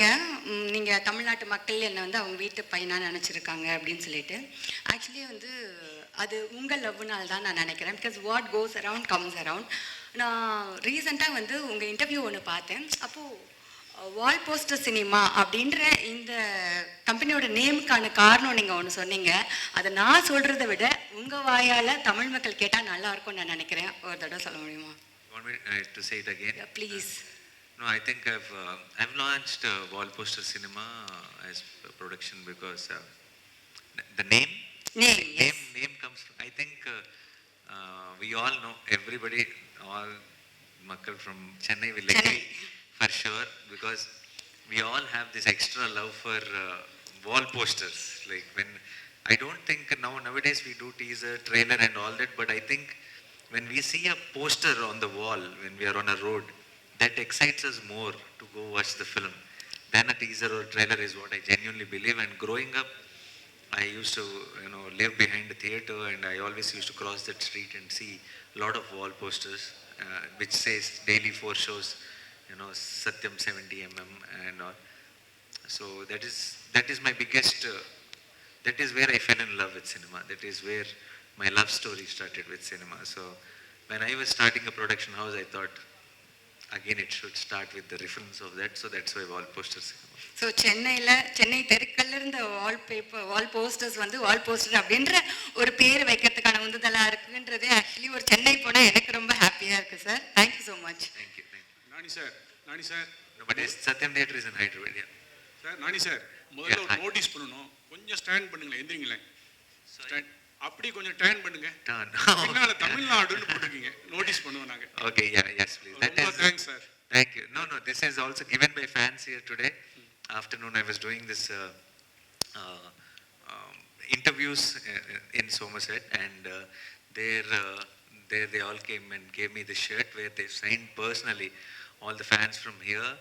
சொன்னீங்க ம், நீங்க தமிழ்நாட்டு மக்கள் என்னை வந்து அவங்க வீட்டு பையனா நினைச்சிருக்காங்க அப்படின்னு சொல்லிட்டு. ஆக்சுவலி வந்து அது உங்க லவ்னால தான் நான் நினைக்கிறேன். Because what goes around comes around நான் ரீசெண்டாக வந்து உங்க இன்டர்வியூ ஒன்று பார்த்தேன். அப்போ வால் போஸ்டர் சினிமா அப்படின்ற இந்த கம்பெனியோட நேமுக்கான காரணம் நீங்க ஒன்று சொன்னீங்க. அதை நான் சொல்றதை விட உங்க வாயால தமிழ் மக்கள் கேட்டா நல்லா இருக்கும்னு நான் நினைக்கிறேன். ஒரு தடவை சொல்ல முடியுமா? You want me to say it again? Please No, I think I've uh, I've launched uh, Wall Poster Cinema uh, as a production because uh, the name Name, yes. name name comes from. I think uh, uh, we all know everybody all Makkal from Chennai will Chennai. agree for sure because we all have this extra love for uh, wall posters. Like when I don't think now nowadays we do teaser, trailer, and all that, but I think when we see a poster on the wall when we are on a road, that excites us more to go watch the film than a teaser or trailer is what I genuinely believe. And growing up, I used to, you know, live behind the theater, and I always used to cross that street and see a lot of wall posters, uh, which says daily four shows, you know, Satyam 70 mm and all. So that is that is my biggest. Uh, that is where I fell in love with cinema. That is where my love story started with cinema. So when I was starting a production house, I thought again it should start with the of that so that's why wall posters so சென்னையில் சென்னை தெருக்கல்ல இருந்த வால் paper Wall posters வந்து wall poster அப்படின்ற ஒரு பேர் வைக்கிறதுக்கான உந்துதலாக இருக்குன்றதே actually ஒரு சென்னை போனால் எனக்கு ரொம்ப ஹாப்பியாக இருக்குது sir thank you so much thank you Nani sir Nani sir but yes Satyam theatre is in Hyderabad sir Nani sir முதல்ல ஒரு நோட்டீஸ் பண்ணணும். கொஞ்சம் ஸ்டாண்ட் பண்ணுங்களேன் எந்திரிங்களேன். ஸ்டாண்ட் அப்படி கொஞ்சம் டேர்ன் பண்ணுங்க Turn. பின்னால தமிழ்நாடுன்னு போட்டுருக்கீங்க நோட்டீஸ் பண்ணுவோம் நாங்க okay. Yeah. Yes, please. That ரொம்ப is. Thanks sir Thank you. No, no, this is also given by fans here today. Afternoon, I was doing this uh, uh, um, interviews uh, in Somerset, and uh, there, uh, there they all came and gave me the shirt where they signed personally all the fans from here.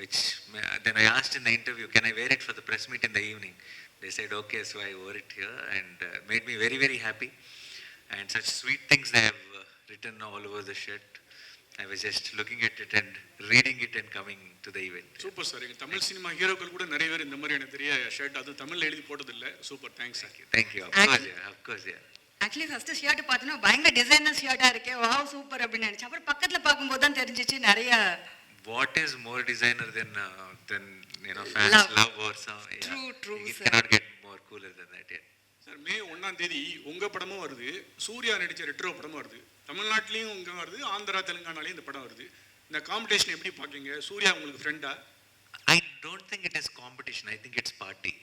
Which ma- then I asked in the interview, can I wear it for the press meet in the evening? They said okay, so I wore it here, and uh, made me very, very happy. And such sweet things they have written all over the shirt. I was just looking at it and reading it and coming to the event super sir எங்கள் Tamil cinema ஹீரோக்கள் கூட நிறைய பேர் இந்த மாதிரி எனக்கு தெரிய shirt அது தமிழில் எழுதி போட்டதில்லை. Super thanks thank you thank you of course of course yeah actually first shirt பார்த்தோன்னா பயங்கர டிசைனர் ஷர்ட்டாக இருக்கே. வா சூப்பர் அப்படின்னு நினச்சேன். அப்புறம் பக்கத்தில் பார்க்கும்போது தான் தெரிஞ்சிச்சு நிறைய what is more designer then then you fans love are some true true it cannot get more cooler than that yeah cooler than that. Yeah. Sir May ஒண்ணாம் தேதி உங்க படமும் வருது சூர்யா நடிச்ச ரெட்ரோ படமும் வருது தமிழ்நாட்டிலையும் இங்க வருது ஆந்திரா தெலுங்கானாலையும் இந்த படம் வருது இந்த காம்படிஷன் எப்படி பாக்கீங்க சூர்யா உங்களுக்கு ஃப்ரெண்டா I don't think it is competition. I think it's party.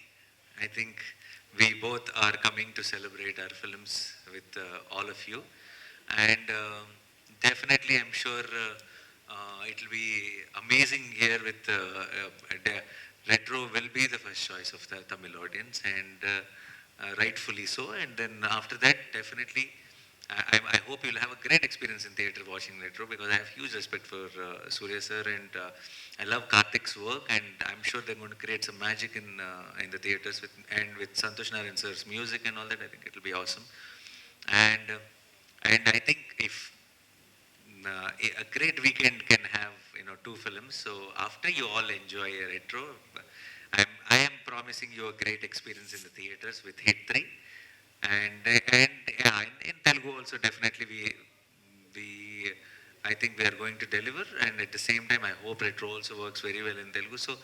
I think we both are coming to celebrate our films with uh, all of you, and um definitely, I'm sure uh, uh, it will be amazing here. With uh, uh, the retro will be the first choice of the Tamil audience, and uh, uh, rightfully so. And then after that, definitely. I, I- hope you'll have a great experience in theatre watching Retro because I have huge respect for uh, Surya sir and uh, I love Karthik's work and I'm sure they're going to create some magic in uh, in the theatres with and with Santosh Narayan sir's music and all that. I think it'll be awesome. And uh, and I think if uh, a great weekend can have you know two films. So after you all enjoy a retro, promising you a great experience in the theaters with Hit Three, and and yeah, in, in Telugu also definitely we we I think we are going to deliver, and at the same time I hope retro also works very well in Telugu. So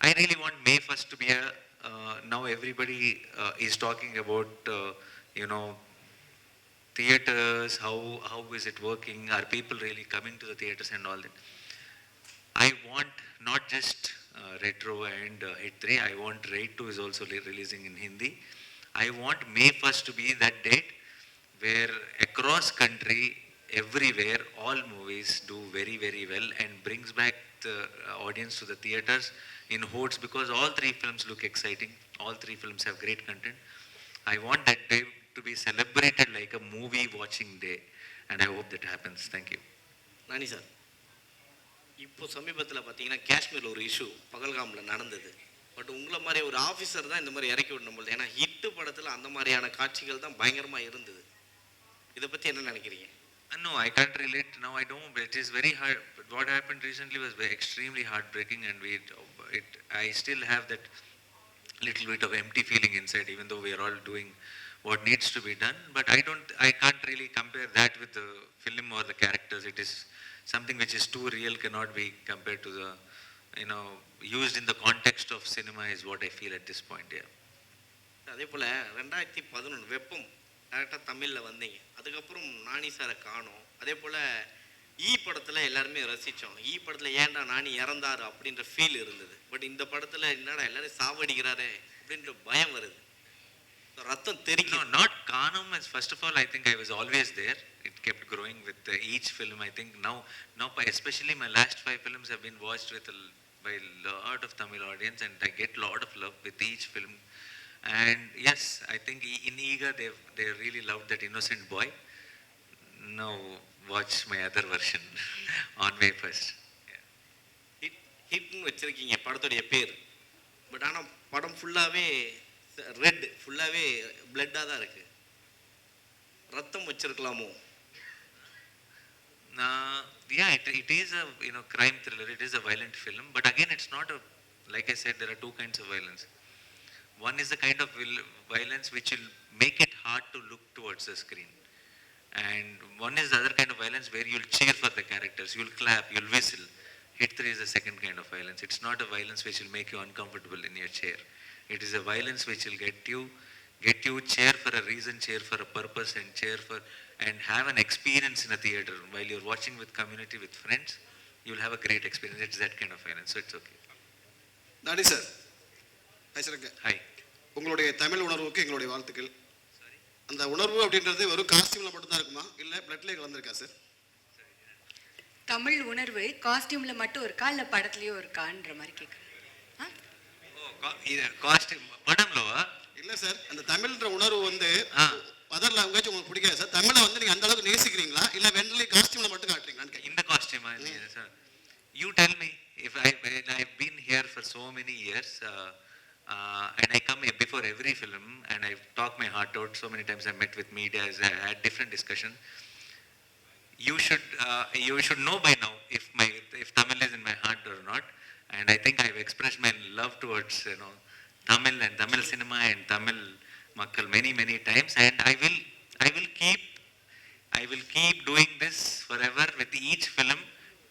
I really want May first to be a uh, now everybody uh, is talking about uh, you know theaters, how how is it working? Are people really coming to the theaters and all that? I want not just uh, retro and uh, Hit 3. I want Raid 2 is also releasing in Hindi. I want May 1st to be that date where across country, everywhere, all movies do very, very well and brings back the uh, audience to the theaters in hordes because all three films look exciting. All three films have great content. I want that day to be celebrated like a movie watching day and I hope that happens. Thank you. Nani sir. இப்போ சமீபத்தில் பார்த்தீங்கன்னா காஷ்மீரில் ஒரு issue பகல்காமில் நடந்தது but உங்களை மாதிரி ஒரு officer தான் இந்த மாதிரி இறக்கி விடணும் போது ஏன்னா ஹிட்டு படத்தில் அந்த மாதிரியான காட்சிகள் தான் பயங்கரமாக இருந்தது இதை பற்றி என்ன நினைக்கிறீங்க Uh, No, I can't relate now. I don't. But it is very hard. But what happened recently was very extremely heartbreaking, and we, it, I still have that little bit of empty feeling inside, even though we are all doing what needs to be done. But I don't, I can't really compare that with the film or the characters. It is something which is too real, cannot be compared to the, you know, used in the context of cinema is what I feel at this point, yeah. அதே போல் ரெண்டாயிரத்தி பதினொன்று வெப்பம் டேரெக்டாக தமிழில் வந்தீங்க. அதுக்கப்புறம் நானி சாரை காணோம். அதே போல் ஈ e படத்தில் எல்லாருமே ரசித்தோம் ஈ e படத்தில் ஏன்டா நானி இறந்தாரு அப்படின்ற ஃபீல் இருந்தது. பட் இந்த படத்தில் என்னடா எல்லாரும் சாவடிக்கிறாரே அப்படின்ற பயம் வருது. ரத்தம் No, தெரிக்கும் not Kanam as first of all, I think I was always there. It kept growing with uh, each film. I think now, now by- especially my last five films have been watched with a, l- by a lot of Tamil audience and I get lot of love with each film. And yes, I think i- in Eager they they really loved that innocent boy. Now watch my other version on May 1st. Yeah. Hit ஹிட்னு வச்சுருக்கீங்க படத்துடைய பேர் but ஆனால் படம் ஃபுல்லாகவே red ஃபுல்லாகவே பிளட்டாக தான் இருக்குது ரத்தம் வச்சிருக்கலாமோ Uh, yeah, it, it is a you know crime thriller. It is a violent film, but again, it's not a like I said. There are two kinds of violence. One is the kind of vil- violence which will make it hard to look towards the screen, and one is the other kind of violence where you'll cheer for the characters, you'll clap, you'll whistle. Hit three is the second kind of violence. It's not a violence which will make you uncomfortable in your chair. It is a violence which will get you, get you cheer for a reason, cheer for a purpose, and cheer for and have an experience in a theater while you're watching with community with friends. You'll have a great experience. It's that kind of violence, so it's okay. தாடி sir பேசுகிறேங்க Hi. உங்களுடைய தமிழ் உணர்வுக்கு எங்களுடைய வாழ்த்துக்கள் அந்த உணர்வு அப்படின்றது வெறும் காஸ்டியூமில் மட்டும்தான் இருக்குமா இல்லை பிளட்லேயே கலந்துருக்கா சார் தமிழ் உணர்வு காஸ்டியூம்ல மட்டும் இருக்கா இல்ல படத்துலயும் இருக்கான்ற மாதிரி கேட்குறேன் ஆ காஸ்டியூம் படம்லோ இல்லை சார் அந்த தமிழ்ன்ற உணர்வு வந்து. அதர் லாங்குவேஜ் உங்களுக்கு பிடிக்காது சார் தமிழை வந்து நீங்கள் அந்த அளவுக்கு நேசிக்கிறீங்களா இல்லை வெண்டலி காஸ்டியூமில் மட்டும் costume. I mean, sir. You tell me if I when I've been here for so many years, uh, uh, and I come here before every film, and I've talked my heart out. So many times I met with media, I had different discussion. You should uh, you should know by now if my if Tamil is in my heart or not. And I think I've expressed my love towards you know Tamil and Tamil cinema and Tamil makkal many many times, and I will I will keep I will keep doing this forever with each film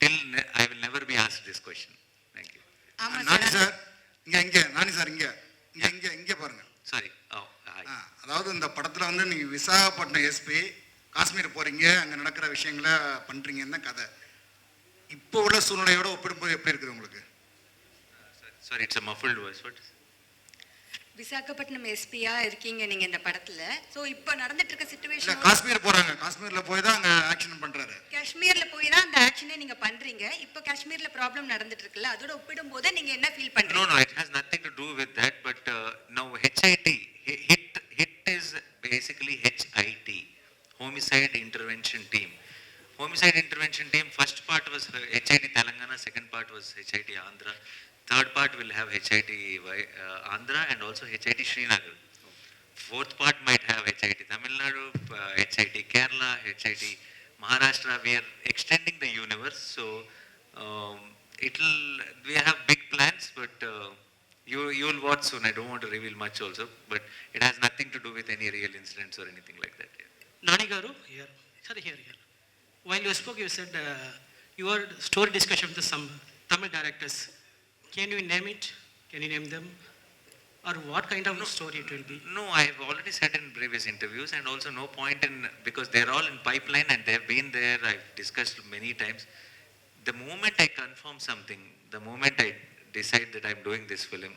till ne- I will never be asked this question. Thank you. ஆமா நானி sir sir இங்க இங்க நானி sir இங்க இங்க இங்க இங்க பாருங்க Sorry. Oh, hi. ஆ, அதாவது இந்த படத்துல வந்து நீங்க விசாகப்பட்டினம் எஸ்பி காஷ்மீர் போறீங்க அங்க நடக்கிற விஷயங்களை பண்றீங்கன்னு தான் கதை இப்போ உள்ள சூழ்நிலையோட ஒப்பிடும்போது எப்படி இருக்குது உங்களுக்கு sorry it's muffled voice what Visakhapatnam எஸ்பியா இருக்கீங்க நீங்க இந்த படத்துல. சோ இப்போ நடந்துட்டு இருக்க சிச்சுவேஷன் காஷ்மீர் போறாங்க. காஷ்மீர்ல போய் தான் அங்க ஆக்ஷன் பண்றாரு. காஷ்மீர்ல போய் தான் அந்த ஆக்சனே நீங்க பண்றீங்க. இப்போ காஷ்மீர்ல ப்ராப்ளம் நடந்துட்டு இருக்குல்ல அதோட ஒப்பிடும்போது நீங்க என்ன ஃபீல் பண்றீங்க? No no it has nothing to to with that but now HIT HIT HIT is basically HIT homicide intervention team homicide intervention team. First part was hid telangana second part was hid Andhra Third part will have HIT uh, Andhra and also HIT Srinagar. Fourth part might have HIT Tamil Nadu, uh, HIT Kerala, HIT Maharashtra. We are extending the universe, so um, it'll. We have big plans, but uh, you you will watch soon. I don't want to reveal much also, but it has nothing to do with any real incidents or anything like that. Yeah. Nani Garu, here. Sorry, here, here. While you spoke, you said uh, your story discussion with some Tamil directors. Can you name it? Can you name them? Or what kind of story it will be? No, I have already said in previous interviews, and also no point in because they're all in pipeline and they've been there. I've discussed many times. The moment I confirm something, the moment I decide that I'm doing this film,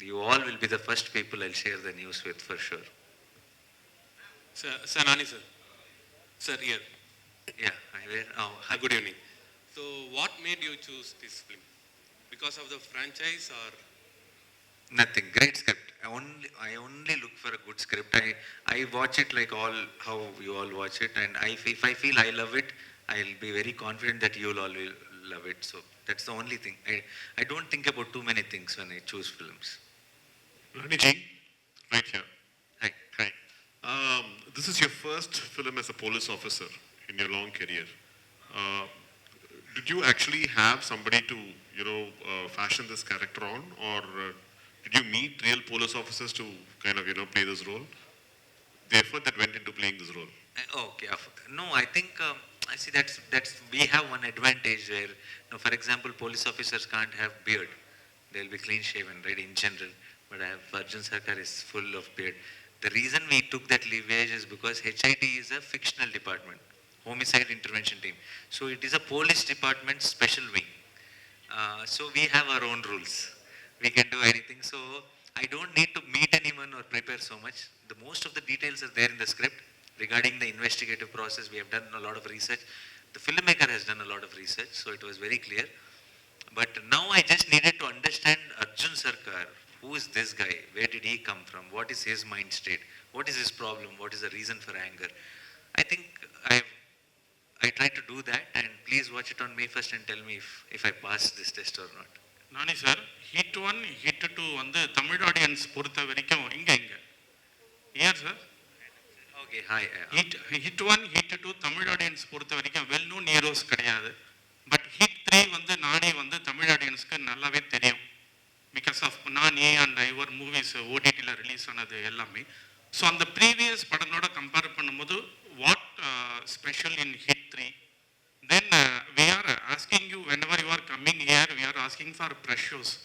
you all will be the first people I'll share the news with for sure. Sir, sir Nani sir. Sir here. Yeah, I will. Oh, Uh, good evening. So what made you choose this film? Because of the franchise or Nothing. Great script. I only I only look for a good script. I I watch it like all how you all watch it, and I if I feel I love it, I'll be very confident that you'll all will love it. So that's the only thing. I I don't think about too many things when I choose films. Raniji, right here. Hi. Hi. Um, this is your first film as a police officer in your long career. Uh, did you actually have somebody to, you know, uh, fashion this character on, or uh, did you meet real police officers to kind of, you know, play this role? The effort that went into playing this role. Uh, Okay, no, I think, um, I see that's, that's, we have one advantage where, you know, for example, police officers can't have beard. They'll be clean shaven, right, in general, but I have, Arjun Sarkar is full of beard. The reason we took that leverage is because HIT is a fictional department, homicide intervention team. So it is a police department special wing. Uh, so we have our own rules. We can do anything. So I don't need to meet anyone or prepare so much. The most of the details are there in the script regarding the investigative process. We have done a lot of research. The filmmaker has done a lot of research, so it was very clear. But now I just needed to understand Arjun Sarkar. Who is this guy? Where did he come from? What is his mind state? What is his problem? What is the reason for anger? I think I I tried to do that, and please watch it on May 1st and tell me if, if I pass this test or not. நானே sir HIT one HIT two வந்து Tamil audience பொறுத்த வரைக்கும் இங்க இங்க. ஏன் sir hi. uh, HIT HIT one HIT two Tamil audience பொறுத்த வரைக்கும் well known heroes கிடையாது. பட் ஹிட் த்ரீ வந்து நானே வந்து தமிழ் ஆடியன்ஸ்க்கு நல்லாவே தெரியும். Because of Nani and your movies ஓடிடியில் ரிலீஸ் ஆனது எல்லாமே. ஸோ அந்த ப்ரீவியஸ் படங்களோட கம்பேர் பண்ணும்போது what special in HIT 3, then uh, we are asking you whenever you are coming here, we are asking for pressures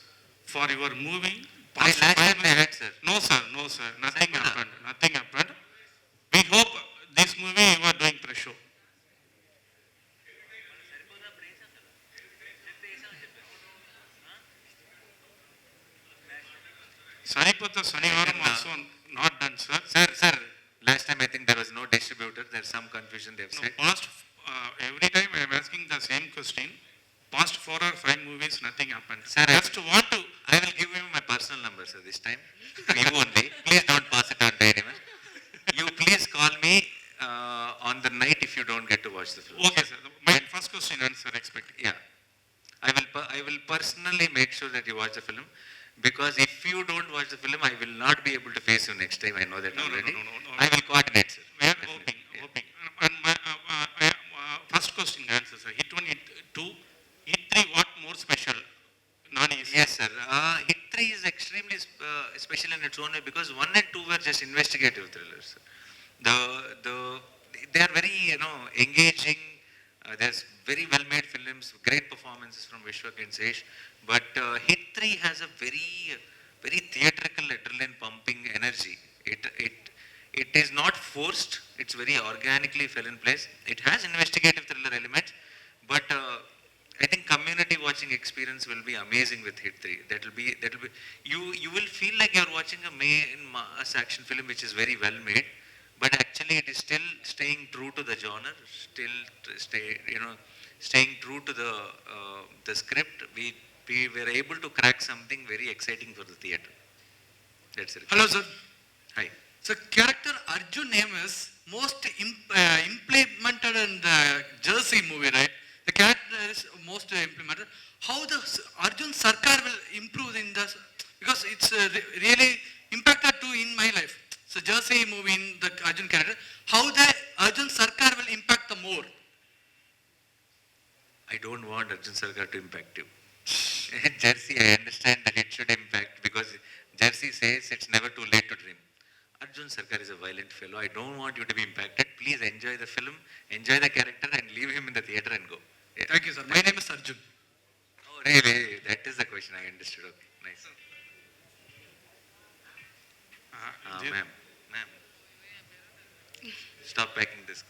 for your moving. I last time I had, sir. No, sir, no, sir. Nothing happened. Nothing happened. We hope this movie you are doing pressure. సరిపోతా శనివారం uh, also not done, sir. Sir, sir last time I think there was no distributor, there's some confusion they've No, said. past, uh, every time I am asking the same question. Past four or five movies, nothing happened. Sir, I- Just want to, I will give you my personal number, sir, this time. You only. Please don't pass it on to anyone. You please call me uh, on the night if you don't get to watch the film. okay, sir. My first question answer expected. Yeah. I will, per- I will personally make sure that you watch the film because if you don't watch the film, I will not be able to face you next time. I know that No, no, no, no, no, no. I will coordinate, sir. We are hoping, hoping. And my, uh, uh, uh, uh, first question answer, sir. Hit one, hit two, hit three, what more special? Is. Yes, sir. Uh, Hit 3 is extremely uh, special in its own way because 1 and 2 were just investigative thrillers. The, the, they are very, you know, engaging. Uh, there's very well-made films, great performances from Vishwak and Sesh. But uh, Hit 3 has a very, very theatrical, adrenaline-pumping energy. It, it, it is not forced. It's very organically fell in place. It has investigative thriller elements, but uh, I think community watching experience will be amazing with Hit 3. That will be, that will be, you, you will feel like you're watching a mass action film which is very well made, but actually it is still staying true to the genre, still stay, you know, staying true to the, uh, the script. We, we were able to crack something very exciting for the theater. That's it. Hello, sir. Hi. So character Arjun name is most imp- uh, implemented in the Jersey movie, right? The character is most uh, implemented. How the Arjun Sarkar will improve in the, because it's uh, re- really impacted too in my life. So Jersey movie in the Arjun character, how the Arjun Sarkar will impact the more? I don't want Arjun Sarkar to impact you. Jersey, I understand that it should impact because Jersey says it's never too late to dream. Arjun Sarkar is a violent fellow. I don't want you to be impacted. Please enjoy the film, enjoy the character, and leave him in the theater and go. Yeah. Thank you, sir. My name is Arjun. Oh, really? That is the question. I understood. Okay, nice. Uh, Ah, ma'am, ma'am stop packing this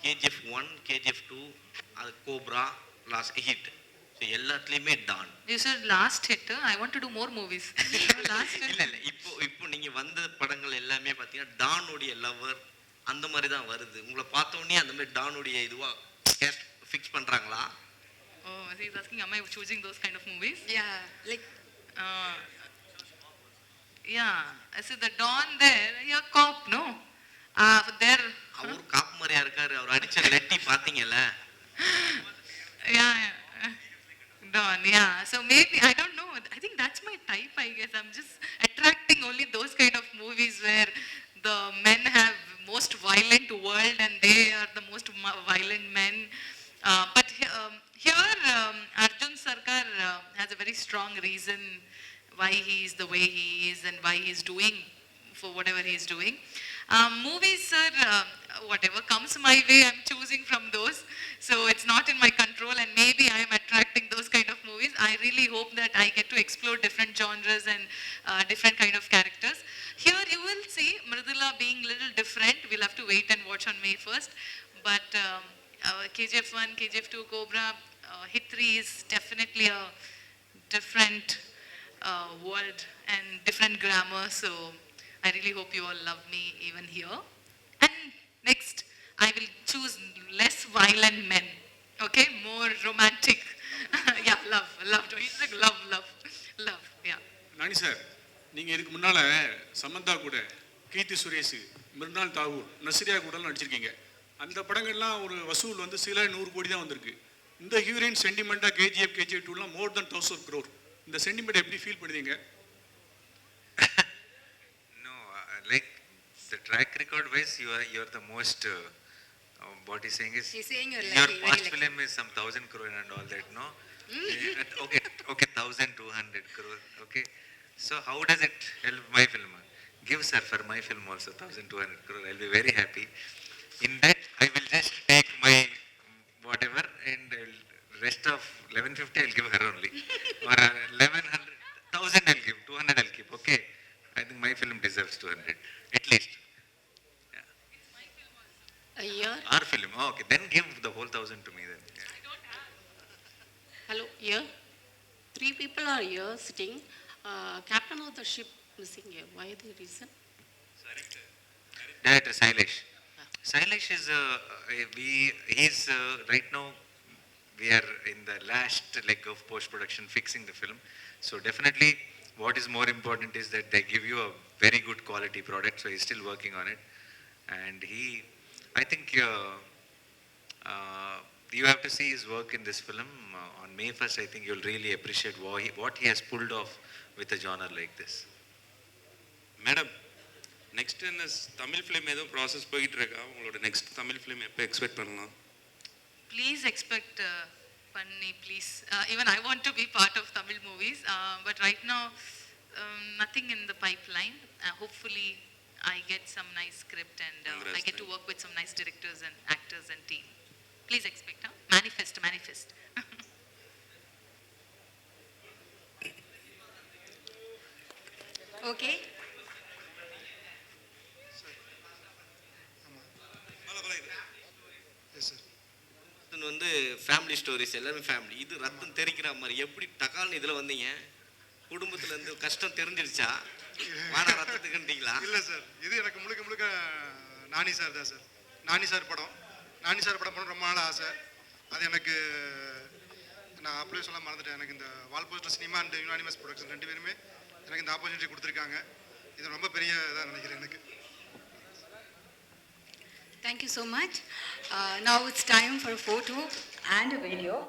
KGF one KGF two அது Cobra last hit so எல்லாத்துலேயுமே don you sir last HIT I want to more movies இல்லை இல்லை இப்போ இப்போ நீங்கள் வந்த படங்கள் எல்லாமே பார்த்தீங்கன்னா டானுடைய லவ்வர் அந்த மாதிரி தான் வருது. உங்களை உடனே அந்த மாதிரி டானுடைய இதுவா கேஸ்ட் ஃபிக்ஸ் பண்றாங்களா? ஓ இஸ் ஆஸ்கிங் அம்மா choosing those kind of movies yeah like yeah see the don there yeah cop no there our cop மாதிரியா இருக்காரு. அவர் அடிச்ச லெட்டி பாத்தீங்கல்ல yeah don yeah so maybe I don't know I think that's my type I guess I just attracting only those kind of movies where the men have most violent world and they are the most violent men. Uh, but um, here, um, Arjun Sarkar uh, has a very strong reason why he is the way he is and why he is doing for whatever he is doing. Um, movies are uh, whatever comes my way, I'm choosing from those. So it's not in my control, and maybe I am attracting those kind of movies. I really hope that I get to explore different genres and uh, different kind of characters. Here you will see Mridula being little different. We'll have to wait and watch on May 1st. But um, uh, KGF 1, KGF 2, Cobra, uh, Hit 3 is definitely a different uh, world and different grammar. So I really hope you all love me even here. Next, I will choose less violent men. Okay, more romantic. yeah, love, love. Like love, love, love. Yeah. Nani sir நீங்கள் இதுக்கு முன்னால் சமந்தா கூட கீர்த்தி சுரேஷ் மிருனால் தாகூர் நஸ்ரியா கூடலாம் நடிச்சிருக்கீங்க அந்த படங்கள்லாம் ஒரு வசூல் வந்து சில நூறு கோடி தான் வந்திருக்கு இந்த ஹீரோயின் சென்டிமெண்ட்டாக கேஜிஎஃப் கேஜிஎஃப் டூலாம் மோர் தென் தௌசண்ட் க்ரோர் இந்த சென்டிமெண்ட் எப்படி ஃபீல் பண்ணுவீங்க No, uh, like the track record wise, you are you are the most. Uh, uh, what he's saying is He's saying you're your lucky, very past lucky. film is some thousand crore and all that. No, Eh, okay, okay, thousand two hundred crore. Okay, so how does it help my film? Give sir for my film also thousand two hundred crore. I'll be very happy. In that, I will just take my whatever and I'll, rest of eleven fifty I'll give her only, or eleven hundred thousand I'll give, two hundred I'll keep. Okay, I think my film deserves two hundred at least. A year, Our film, oh, okay, then give the whole thousand to me then. Yeah. hello, here. Three people are here sitting. Uh, captain of the ship missing here. Why the reason? Director Director Sailesh. Sailesh is, uh, uh, we, he's, uh, right now, we are in the last leg of post-production fixing the film. So definitely, what is more important is that they give you a very good quality product, so he's still working on it. And he, I think, uh, uh, you have to see his work in this film. Uh, on May 1st, I think you'll really appreciate what he, what he has pulled off with a genre like this. Madam next என்ன Tamil film ஏதோ process போயிட்டு இருக்கா உங்களோட next Tamil film எப்போ expect பண்ணலாம் Please expect please. Uh, even I want to be part of Tamil movies, uh, but right now, um, nothing in the pipeline. Uh, hopefully, I get some nice script and uh, I get to work with some nice directors and actors and team. Please expect, huh? Manifest, manifest. Okay இது வந்து family stories எல்லாமே family இது ரத்தம் தெரிக்கிற மாதிரி. எப்படி டக்கால்னு இதில் வந்தீங்க? குடும்பத்தில் இருந்து கஷ்டம் தெரிஞ்சிருச்சா? வாடா ரத்தத்துக்குன்றீங்களா இல்லை சார். இது எனக்கு முழுக்க முழுக்க நானி சார் தான் சார். நானி சார் படம். நானி சார் படம் பண்ண ரொம்ப நாள் ஆசை. அது எனக்கு நான் அப்படியே சொல்ல மறந்துட்டேன். எனக்கு இந்த wall poster cinema and unanimous production ரெண்டு பேருமே எனக்கு இந்த ஆப்பர்ச்சுனிட்டி கொடுத்துருக்காங்க. இது ரொம்ப பெரிய இதாக நினைக்கிறேன் எனக்கு. Thank you so much. Uh, now it's time for a photo and a video.